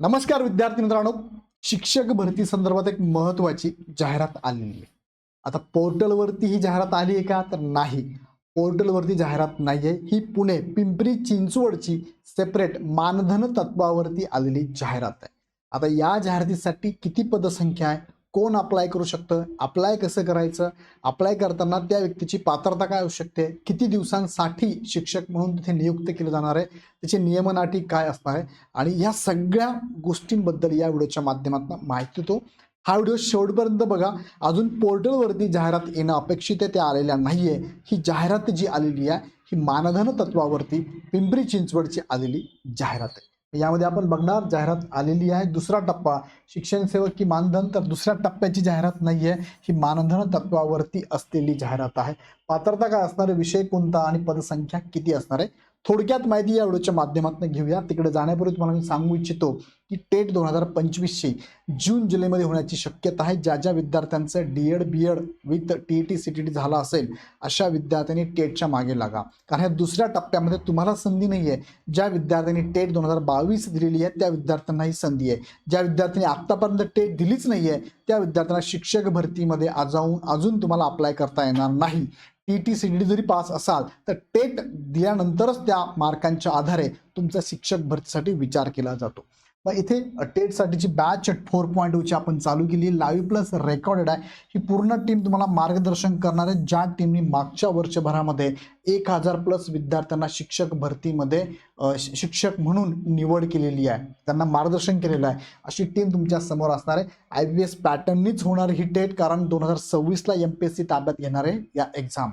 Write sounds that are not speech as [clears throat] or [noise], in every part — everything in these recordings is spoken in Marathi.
नमस्कार विद्यार्थी मित्रांनो. शिक्षक भरती संदर्भात एक महत्वाची जाहिरात आलेली आहे. आता पोर्टलवरती ही जाहिरात आली आहे का? तर नाही. पोर्टलवरती जाहिरात नाही आहे ही पुणे पिंपरी चिंचवडची सेपरेट मानधन तत्वावरती आलेली जाहिरात आहे. आता या जाहिरातीसाठी किती पदसंख्या आहे? कोण अप्लाय करू शकतं? अप्लाय कसं करायचं? अप्लाय करताना त्या व्यक्तीची पात्रता काय असू शकते? किती दिवसांसाठी शिक्षक म्हणून तिथे नियुक्त केलं जाणार आहे? त्याची नियमन अटी काय असणार आहे? आणि या सगळ्या गोष्टींबद्दल या व्हिडिओच्या माध्यमातून माहिती देतो. हा व्हिडिओ शेवटपर्यंत बघा. अजून पोर्टलवरती जाहिरात येणं अपेक्षित आहे त्या आलेल्या नाही आहे ही जाहिरात जी आलेली आहे ही मानधन तत्वावरती पिंपरी चिंचवडची आलेली जाहिरात आहे. यामध्ये आपण बघणार जाहिरात आलेली आहे. दुसरा टप्पा शिक्षण सेवक की मानधन तर दुसऱ्या टप्प्याची जाहिरात नाही आहे ही मानधन तत्वावरती असलेली जाहिरात आहे. पात्रता काय असणार आहे? विषय कोणता आणि पदसंख्या किती असणार आहे? थोडक्यात माहिती या व्हिडिओच्या माध्यमातून घेऊया. तिकडे जाण्यापूर्वी तुम्हाला मी सांगू इच्छितो की टेट दोन हजार पंचवीसची जून जुलैमध्ये होण्याची शक्यता आहे. ज्या ज्या विद्यार्थ्यांचं D Ed B Ed with T E T C T T झाला असेल अशा विद्यार्थ्यांनी टेटच्या मागे लागा. कारण ह्या दुसऱ्या टप्प्यामध्ये तुम्हाला संधी नाही आहे ज्या विद्यार्थ्यांनी टेट दोन हजार बावीस दिलेली आहे त्या विद्यार्थ्यांना ही संधी आहे. ज्या विद्यार्थ्यांनी आत्तापर्यंत टेट दिलीच नाही आहे त्या विद्यार्थ्यांना शिक्षक भरतीमध्ये अजाऊन अजून तुम्हाला अप्लाय करता येणार नाही. टी टी सी डी जरी पास असाल तर टेट दिल्यानंतरच त्या मार्कांच्या आधारे तुमचा शिक्षक भरतीसाठी विचार केला जातो. मग इथे टेटसाठीची बॅच फोर पॉईंट ची आपण चालू केली. लाईव्ह प्लस रेकॉर्डेड आहे. ही पूर्ण टीम तुम्हाला मार्गदर्शन करणार आहे. ज्या टीमनी मागच्या वर्षभरामध्ये एक हजार प्लस विद्यार्थ्यांना शिक्षक भरतीमध्ये शि- शिक्षक म्हणून निवड केलेली आहे. त्यांना मार्गदर्शन केलेलं आहे. अशी टीम तुमच्यासमोर असणार आहे. आय बी एस पॅटर्ननीच होणार ही टेट कारण दोन हजार सव्वीसला एम पी एस सी ताब्यात घेणार आहे या एक्झाम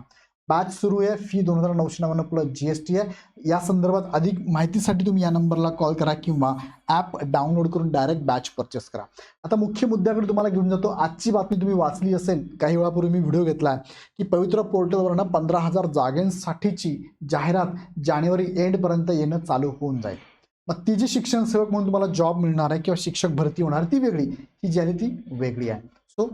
बॅच सुरू आहे. फी दोन हजार नऊशे नव्याण्णव प्लस जी एस टी आहे. या संदर्भात अधिक माहितीसाठी तुम्ही या नंबरला कॉल करा किंवा ॲप डाउनलोड करून डायरेक्ट बॅच परचेस करा. आता मुख्य मुद्द्याकडे तुम्हाला घेऊन जातो. आजची बातमी तुम्ही वाचली असेल काही वेळापूर्वी मी व्हिडिओ घेतला आहे की पवित्र पोर्टलवरनं पंधरा हजार जागांसाठीची जाहिरात जानेवारी एंडपर्यंत येणं चालू होऊन जाईल. मग ती जी शिक्षण सेवक म्हणून तुम्हाला जॉब मिळणार आहे किंवा शिक्षक भरती होणार आहे ती वेगळी. ही जी आहे ती वेगळी आहे. सो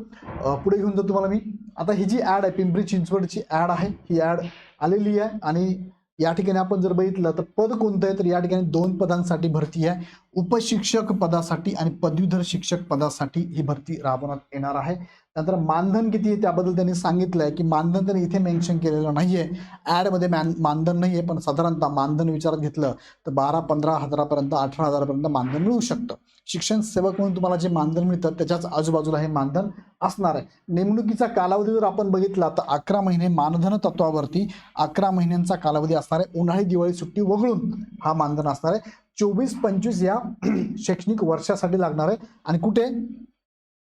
पुढे घेऊन जातो तुम्हाला मी. आता ही जी ॲड आहे पिंपरी चिंचवडची ॲड आहे ही ॲड आलेली आहे आणि या ठिकाणी आपण जर बघितलं तर पद कोणतं आहे तर या ठिकाणी दोन पदांसाठी भरती आहे. उपशिक्षक पदासाठी आणि पदवीधर शिक्षक पदासाठी ही भरती राबवण्यात येणार आहे. नंतर मानधन किती आहे त्याबद्दल त्यांनी सांगितलं आहे की मानधन त्यांनी इथे मेन्शन केलेलं नाही आहे ॲडमध्ये मॅन मानधन नाही आहे पण साधारणतः मानधन विचारात घेतलं तर बारा पंधरा हजारापर्यंत अठरा हजारापर्यंत मानधन मिळू शकतं. शिक्षण सेवक म्हणून तुम्हाला जे मानधन मिळतं त्याच्याच आजूबाजूला हे मानधन असणार आहे. नेमणुकीचा कालावधी जर आपण बघितला तर अकरा महिने मानधन तत्वावरती अकरा महिन्यांचा कालावधी असणार आहे. उन्हाळी दिवाळी सुट्टी वगळून हा मानधन असणार आहे. चोवीस पंचवीस या [clears throat] शैक्षणिक वर्षासाठी लागणार आहे. आणि कुठे?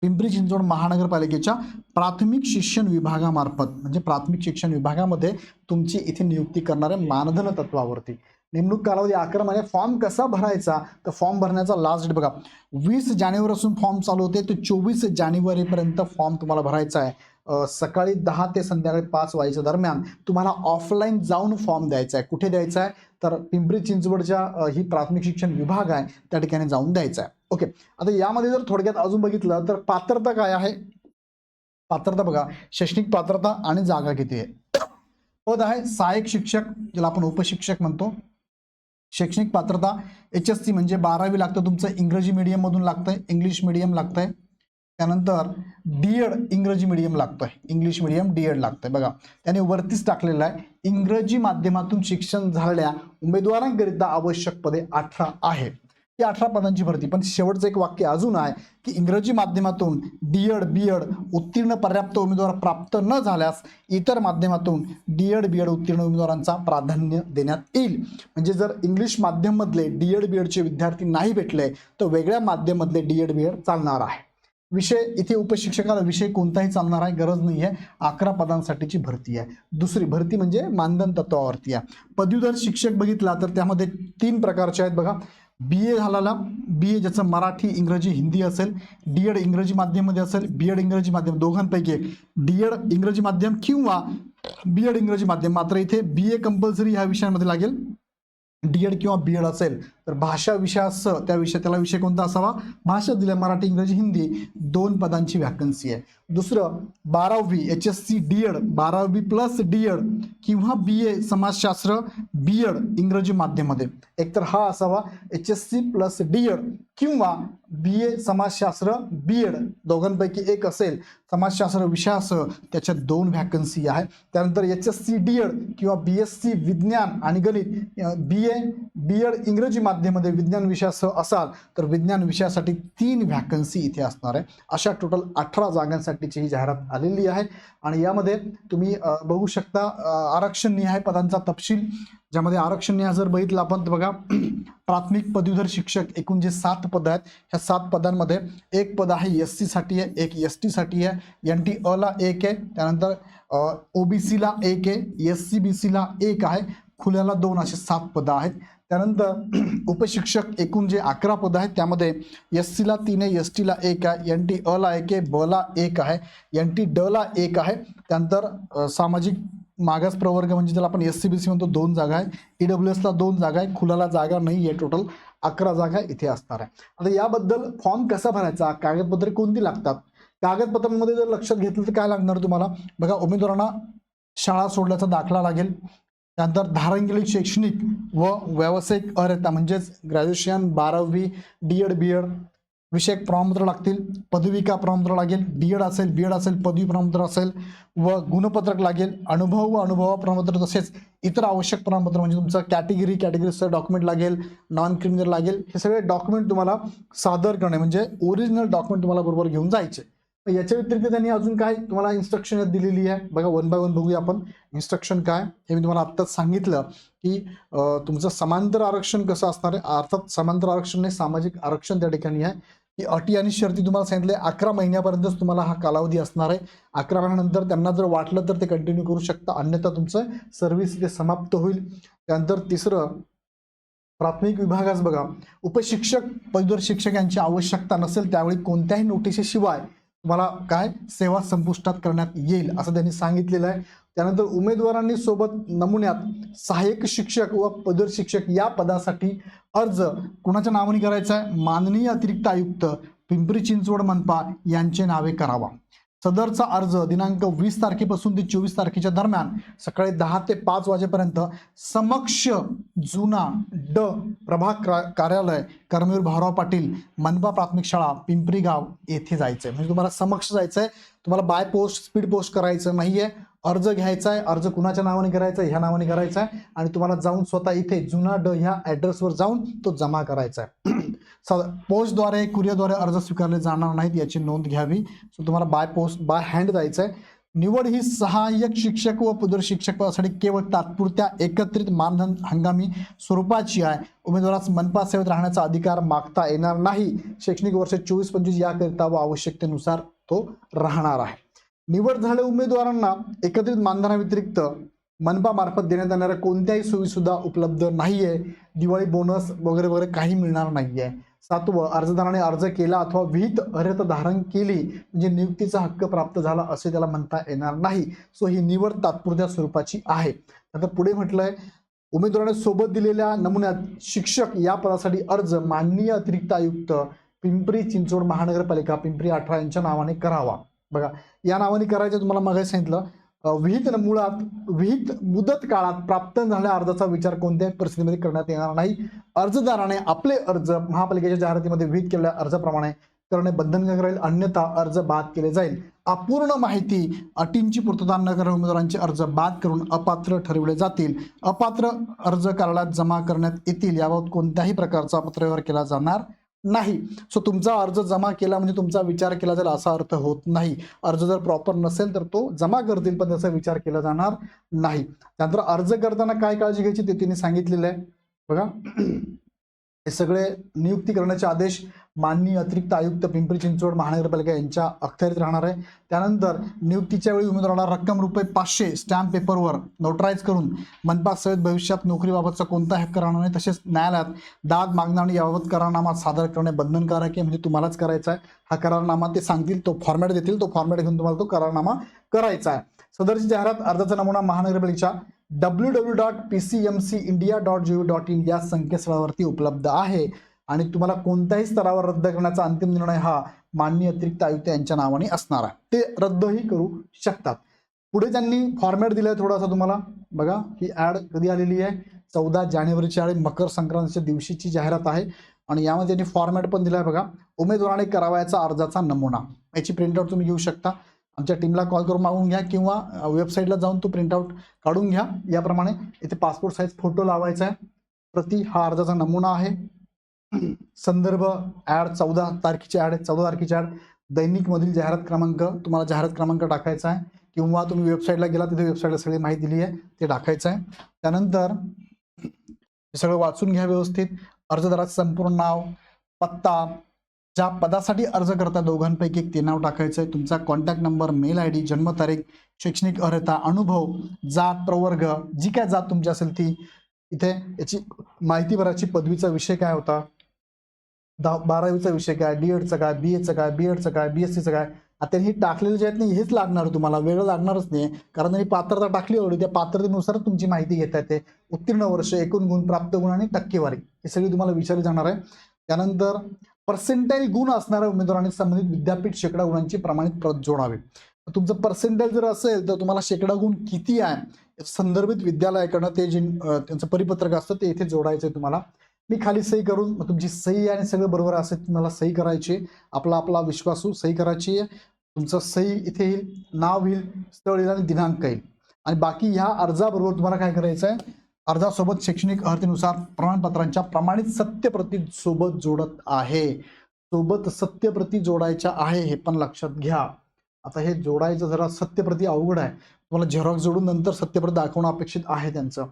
पिंपरी चिंचवड महानगरपालिकेच्या प्राथमिक शिक्षण विभागामार्फत म्हणजे प्राथमिक शिक्षण विभागामध्ये तुमची इथे नियुक्ती करणारे मानधन तत्वावरती. नेमणूक कालावधी अकरा महिने फॉर्म कसा भरायचा? तर फॉर्म भरण्याचा लास्ट डेट बघा. वीस जानेवारीपासून फॉर्म चालू होते तर चोवीस जानेवारीपर्यंत फॉर्म तुम्हाला भरायचा आहे. सकाळी दहा ते संध्याकाळी पाच वाजेच्या दरम्यान तुम्हाला ऑफलाईन जाऊन फॉर्म द्यायचा आहे. कुठे द्यायचा आहे? तर पिंपरी चिंचवडच्या ही प्राथमिक शिक्षण विभाग आहे त्या ठिकाणी जाऊन द्यायचा आहे. ओके. आता यामध्ये जर थोडक्यात अजून बघितलं तर पात्रता काय आहे? पात्रता बघा. शैक्षणिक पात्रता आणि जागा किती आहे? पद आहे सहाय्यक शिक्षक ज्याला आपण उपशिक्षक म्हणतो. शैक्षणिक पात्रता एच एस सी म्हणजे बारावी लागतं तुमचं इंग्रजी मीडियममधून आहे इंग्लिश मीडियम आहे त्यानंतर डी एड इंग्रजी मीडियम आहे इंग्लिश मीडियम डी एड लागतं आहे बघा त्याने वरतीच टाकलेलं आहे. इंग्रजी माध्यमातून शिक्षण झालेल्या उमेदवारांकरिता आवश्यक पदे अठरा आहेत ही अठरा पदांची भरती. पण शेवटचं एक वाक्य अजून आहे की इंग्रजी माध्यमातून डी एड बी एड उत्तीर्ण पर्याप्त उमेदवार प्राप्त न झाल्यास इतर माध्यमातून डी एड बी एड उत्तीर्ण उमेदवारांचा प्राधान्य देण्यात येईल. म्हणजे जर इंग्लिश माध्यममधले डी एड बी एडचे विद्यार्थी नाही भेटले तर वेगळ्या माध्यममधले डी एड बी एड चालणार आहे. विषय इथे उपशिक्षकाला विषय कोणताही चालणार आहे गरज नाही आहे अकरा पदांसाठीची भरती आहे. दुसरी भरती म्हणजे मानधन तत्वावरती आहे. पदवीधर शिक्षक बघितला तर त्यामध्ये तीन प्रकारचे आहेत बघा. बी ए झालेला बी ए ज्याचं मराठी इंग्रजी हिंदी असेल डी एड इंग्रजी माध्यममध्ये असेल बी एड इंग्रजी माध्यम दोघांपैकी एक. डी एड इंग्रजी माध्यम किंवा बी एड इंग्रजी माध्यम. मात्र इथे बी ए कंपल्सरी ह्या विषयांमध्ये लागेल. डी एड किंवा बी एड असेल. तर भाषा विषयासह त्या विषय त्याला विषय कोणता असावा? भाषा दिल्या मराठी इंग्रजी हिंदी दोन पदांची व्हॅकन्सी आहे. दुसरं बारावी H S C D Ed बारावी प्लस डी एड किंवा बी ए समाजशास्त्र बी एड इंग्रजी माध्यमामध्ये. एकतर हा असावा H S C plus D Ed किंवा बी ए समाजशास्त्र बी एड दोघांपैकी एक असेल समाजशास्त्र विषयासह त्याच्यात दोन व्हॅकन्सी आहे. त्यानंतर H S C D Ed किंवा बी एस सी विज्ञान आणि गणित बी ए बी एड इंग्रजी माध्यम माध्यमामध्ये विज्ञान विषयासह असाल तर विज्ञान विषयासाठी तीन व्हॅकन्सी इथे असणार आहे. अशा टोटल अठरा जागांसाठीची ही जाहिरात आलेली आहे. आणि यामध्ये तुम्ही बघू शकता आरक्षण निहाय पदांचा तपशील ज्यामध्ये आरक्षण निहाय जर बघितलं आपण तर बघा [clears throat] प्राथमिक पदवीधर शिक्षक एकूण जे सात पद आहेत ह्या सात पदांमध्ये एक पद आहे एससाठी आहे एक एस टीसाठी आहे एन टी अला एक आहे त्यानंतर ओ बी सीला एक आहे एस सी बी सीला एक आहे खुल्याला दोन असे सात पदं आहेत. त्यानंतर [clears throat] उपशिक्षक एकूण जे अकरा पदं आहेत त्यामध्ये एस सीला तीन आहे एस टीला एक आहे एन टी अला एक आहे बला एक आहे एन टी डला एक आहे. त्यानंतर सामाजिक मागास प्रवर्ग म्हणजे त्याला आपण एस सी बी सी म्हणतो दोन जागा आहे. ई डब्ल्यू एसला दोन जागा आहे खुलाला जागा नाही आहे टोटल अकरा जागा इथे असणार आहे. आता याबद्दल फॉर्म कसा भरायचा कागदपत्रे कोणती लागतात? कागदपत्रांमध्ये जर लक्षात घेतलं तर काय लागणार तुम्हाला? बघा उमेदवारांना शाळा सोडल्याचा दाखला लागेल. त्यानंतर धारण शैक्षणिक व व्यावसायिक अर्हता म्हणजेच ग्रॅज्युएशन बारावी डी एड बी एड विषयक प्रमाणपत्र लागतील पदविका प्रमाणपत्र लागेल डी एड असेल बी एड असेल पदवी प्रमाणपत्र असेल व गुणपत्रक लागेल अनुभव व अनुभव प्रमाणपत्र तसेच इतर आवश्यक प्रमाणपत्र म्हणजे तुमचं कॅटेगरी कॅटेगरीचं डॉक्युमेंट लागेल नॉन क्रिमिनल लागेल हे सगळे डॉक्युमेंट तुम्हाला सादर करणे म्हणजे ओरिजिनल डॉक्युमेंट तुम्हाला बरोबर घेऊन जायचे. याच्या व्यतिरिक्त त्यांनी अजून काय तुम्हाला इन्स्ट्रक्शन दिलेली आहे? बघा वन बाय वन बघूया आपण. इन्स्ट्रक्शन काय? हे मी तुम्हाला आत्ताच सांगितलं की तुमचं समांतर आरक्षण कसं असणार आहे? अर्थात समांतर आरक्षण नाही सामाजिक आरक्षण त्या ठिकाणी आहे. की अटी आणि शर्ती तुम्हाला सांगितले अकरा महिन्यापर्यंतच तुम्हाला हा कालावधी असणार आहे. अकरा महिन्यानंतर त्यांना जर वाटलं तर ते कंटिन्यू करू शकता अन्यथा तुमचं सर्व्हिस इथे समाप्त होईल. त्यानंतर तिसरं प्राथमिक विभागास बघा. उपशिक्षक पदवीधर शिक्षक यांची आवश्यकता नसेल त्यावेळी कोणत्याही नोटिसेशिवाय तुम्हाला काय सेवा संपुष्टात करण्यात येईल असं त्यांनी सांगितलेलं आहे. त्यानंतर उमेदवारांनी सोबत नमुन्यात सहाय्यक शिक्षक व पदर शिक्षक या पदासाठी अर्ज कुणाच्या नावाने करायचा आहे? माननीय अतिरिक्त आयुक्त पिंपरी चिंचवड मनपा यांचे नावे करावा. सदरचा अर्ज दिनांक वीस तारखेपासून ते चोवीस तारखेच्या दरम्यान सकाळी दहा ते पाच वाजेपर्यंत समक्ष जुना ड प्रभाग कार्यालय कर्मवीर भाऊराव पाटील मनपा प्राथमिक शाळा पिंपरी गाव येथे जायचं आहे म्हणजे तुम्हाला समक्ष जायचं आहे तुम्हाला बाय पोस्ट स्पीड पोस्ट करायचं नाही आहे अर्ज घ्यायचा आहे अर्ज कुणाच्या नावाने करायचा आहे ह्या नावाने करायचा आहे आणि तुम्हाला जाऊन स्वतः इथे जुना ड ह्या ॲड्रेसवर जाऊन तो जमा करायचा आहे [clears throat] स- पोस्टद्वारे कुरिअरद्वारे अर्ज स्वीकारले जाणार नाहीत याची नोंद घ्यावी. सो तुम्हाला बाय पोस्ट बाय हँड जायचं आहे निवड ही सहाय्यक शिक्षक व पदर शिक्षक पदासाठी केवळ तात्पुरत्या एकत्रित मानधन हंगामी स्वरूपाची आहे. उमेदवारास मनपा सेवेत राहण्याचा अधिकार मागता येणार नाही. शैक्षणिक वर्ष चोवीस पंचवीस याकरिता व आवश्यकतेनुसार तो राहणार आहे. निवड झालेल्या उमेदवारांना एकत्रित मानधनाव्यतिरिक्त मनपा मार्फत देण्यात येणाऱ्या कोणत्याही सोयीसुद्धा उपलब्ध नाही आहे दिवाळी बोनस वगैरे वगैरे काही मिळणार नाही आहे सातवं अर्जदाराने अर्ज केला अथवा विहित अर्हता धारण केली म्हणजे नियुक्तीचा हक्क प्राप्त झाला असे त्याला म्हणता येणार नाही. सो ही निवड तात्पुरत्या स्वरूपाची आहे. आता पुढे म्हटलंय उमेदवाराने सोबत दिलेल्या नमुन्यात शिक्षक या पदासाठी अर्ज माननीय अतिरिक्त आयुक्त पिंपरी चिंचवड महानगरपालिका पिंपरी अठरा यांच्या नावाने करावा. बघा या नावाने करायचं तुम्हाला मग सांगितलं. विहित मुळात विहित मुदत काळात प्राप्त झालेल्या अर्जाचा विचार कोणत्याही परिस्थितीमध्ये करण्यात येणार नाही. अर्जदाराने आपले अर्ज महापालिकेच्या जाहिरातीमध्ये विहित केलेल्या अर्जाप्रमाणे करणे बंधनकारक राहील अन्यथा अर्ज बाद केले जाईल. अपूर्ण माहिती अटींची पूर्तता न करणाऱ्या उमेदवारांचे अर्ज बाद करून अपात्र ठरवले जातील. अपात्र अर्ज कार्यालयात जमा करण्यात येतील याबाबत कोणत्याही प्रकारचा पत्रव्यवहार केला जाणार नाही. सो तुमचा अर्ज जमा केला म्हणजे तुमचा विचार केला जाईल असा अर्थ होत नाही. अर्ज जर प्रॉपर नसेल तर तो जमा करतील पण त्याचा विचार केला जाणार नाही. त्यानंतर अर्ज करताना काय काळजी घ्यायची ते तिने सांगितलेलं आहे. बघा. हे सगळे नियुक्ती करण्याचे आदेश माननीय अतिरिक्त आयुक्त पिंपरी चिंचवड महानगरपालिका यांच्या अखत्यारीत राहणार आहे. त्यानंतर नियुक्तीच्या वेळी उमेदवाराला रक्कम रुपये पाचशे स्टॅम्प पेपरवर नोटराईज करून मनपा सेवेत भविष्यात नोकरीबाबतचा कोणता हक्क राहणार नाही. तसेच न्यायालयात दाद मागणं आणि याबाबत करारनामा सादर करणे बंधनकारक आहे म्हणजे तुम्हालाच करायचा आहे. हा करारनामा ते सांगतील तो फॉर्मॅट देतील तो फॉर्मॅट घेऊन तुम्हाला तो करारनामा करायचा आहे. सदरची जाहिरात अर्जाचा नमुना महानगरपालिकेच्या W W dot P C M C India dot G dot in या संकेतस्थळावरती उपलब्ध आहे. आणि तुम्हाला कोणत्याही स्तरावर रद्द करण्याचा अंतिम निर्णय हा माननीय अतिरिक्त आयुक्त यांच्या नावाने असणार आहे. ते रद्दही करू शकतात. पुढे त्यांनी फॉर्मॅट दिलं आहे थोडासा तुम्हाला. बघा ही ॲड कधी आलेली आहे? चौदा जानेवारीची आणि मकर संक्रांतीच्या दिवशीची जाहिरात आहे. आणि यामध्ये त्यांनी फॉर्मॅट पण दिलाय बघा. उमेदवाराने करावयाचा अर्जाचा नमुना. याची प्रिंटआउट तुम्ही घेऊ शकता. आमच्या टीमला कॉल करून मागून घ्या किंवा वेबसाईटला जाऊन तो प्रिंटआउट काढून घ्या. याप्रमाणे इथे पासपोर्ट साईज फोटो लावायचा आहे. प्रति हा अर्जाचा नमुना आहे. संदर्भ ॲड चौदा तारखेची ॲड आहे. चौदा तारखेची ॲड दैनिकमधील जाहिरात क्रमांक तुम्हाला जाहिरात क्रमांक टाकायचा आहे. किंवा तुम्ही वेबसाईटला गेला तिथे वेबसाईटला सगळी माहिती दिली आहे ते टाकायचं आहे. त्यानंतर हे सगळं वाचून घ्या व्यवस्थित. अर्जदाराचं संपूर्ण नाव पत्ता ज्या पदासाठी अर्ज करता दोघांपैकी एक ते नाव टाकायचं आहे तुमचा contact number mail I D जन्मतारीख शैक्षणिक अर्हता अनुभव जात प्रवर्ग जी काय जात तुमची असेल ती इथे याची माहिती भरायची पदवीचा विषय काय होता? दहा बारावीचा विषय काय डी एडचं काय बी एचं काय बी एडचं काय बी एस सीचं काय? आता हे टाकलेले जे आहेत नाही हेच लागणार तुम्हाला वेळ लागणारच नाही. कारण त्यांनी पात्रता टाकली एवढी त्या पात्रतेनुसार तुमची माहिती घेता येते. उत्तीर्ण वर्ष एकूण गुण प्राप्त गुण आणि टक्केवारी हे सगळी तुम्हाला विचारली जाणार आहे. त्यानंतर पर्सेंटाईल गुण असणाऱ्या उमेदवारांनी संबंधित विद्यापीठ शेकडा गुणांची प्रमाणित प्रत जोडावी. तुमचं पर्सेंटाईल जर असेल तर तुम्हाला शेकडा गुण किती आहे? संदर्भित विद्यालयाकडनं ते जे त्यांचं परिपत्रक असतं ते इथे जोडायचं आहे तुम्हाला. मी खाली सही करून तुमची सही आणि सगळं बरोबर असेल तुम्हाला सही करायची आपला आपला विश्वासू सही करायची आहे. तुमचं सही इथे येईल नाव येईल स्थळ येईल आणि दिनांक येईल. आणि बाकी ह्या अर्जाबरोबर तुम्हाला काय करायचं आहे अर्जासोबत शैक्षणिक अर्हतेनुसार प्रमाणपत्रांच्या प्रमाणित सत्यप्रती सोबत जोडत आहे. सोबत सत्यप्रती जोडायच्या आहे हे पण लक्षात घ्या. आता हे जोडायचं जरा सत्यप्रती अवघड आहे. तुम्हाला झेरॉक्स जोडून नंतर सत्यप्रत दाखवणं अपेक्षित आहे त्यांचं.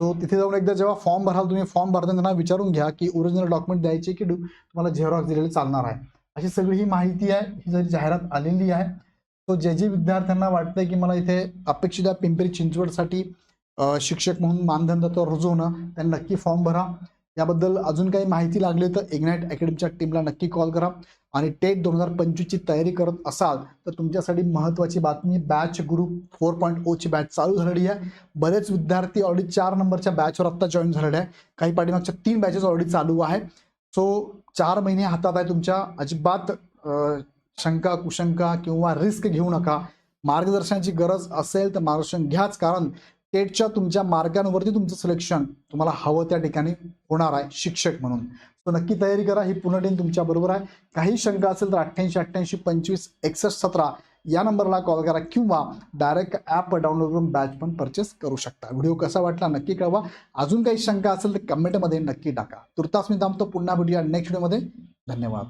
तो तिथे जाऊन एकदा जेव्हा फॉर्म भराल तुम्ही फॉर्म भरताना त्यांना विचारून घ्या की ओरिजिनल डॉक्युमेंट द्यायचे की तुम्हाला झेरॉक्स दिलेले चालणार आहे. अशी सगळी ही माहिती आहे ही जरी जाहिरात आलेली आहे सो जे जे विद्यार्थ्यांना वाटतंय की मला इथे अपेक्षित आहे पिंपरी चिंचवडसाठी शिक्षक म्हणून मानधन तर रुजवणं त्यांनी नक्की फॉर्म भरा. याबद्दल अजून काही माहिती लागली तर इग्नाईट अकॅडमीच्या टीमला नक्की कॉल करा. आणि टेट दोन हजार पंचवीसची तयारी करत असाल तर तुमच्यासाठी महत्त्वाची बातमी बॅच ग्रुप फोर पॉईंट ओची बॅच चालू झालेली आहे. बरेच विद्यार्थी ऑलरेडी चार नंबरच्या बॅचवर आत्ता जॉईन झालेले आहे काही पाठीमागच्या तीन बॅचेस ऑलरेडी चालू आहे सो चार महिने हातात आहे तुमच्या. अजिबात शंका कुशंका किंवा रिस्क घेऊ नका. मार्गदर्शनाची गरज असेल तर मार्गदर्शन घ्याच. कारण टेटच्या तुमच्या मार्गांवरती तुमचं सिलेक्शन तुम्हाला हवं त्या ठिकाणी होणार आहे शिक्षक म्हणून. सो नक्की तयारी करा ही पूर्ण टीम तुमच्या बरोबर आहे. काही शंका असेल तर अठ्ठ्याऐंशी अठ्ठ्याऐंशी पंचवीस एकसष्ट सतरा या नंबरला कॉल करा किंवा डायरेक्ट ॲप डाउनलोड करून बॅच पण परचेस करू शकता. व्हिडिओ कसा वाटला नक्की कळवा. अजून काही शंका असेल तर कमेंटमध्ये नक्की टाका. तुर्तास मी थांबतो. पुन्हा भेटूया नेक्स्ट व्हिडिओमध्ये धन्यवाद.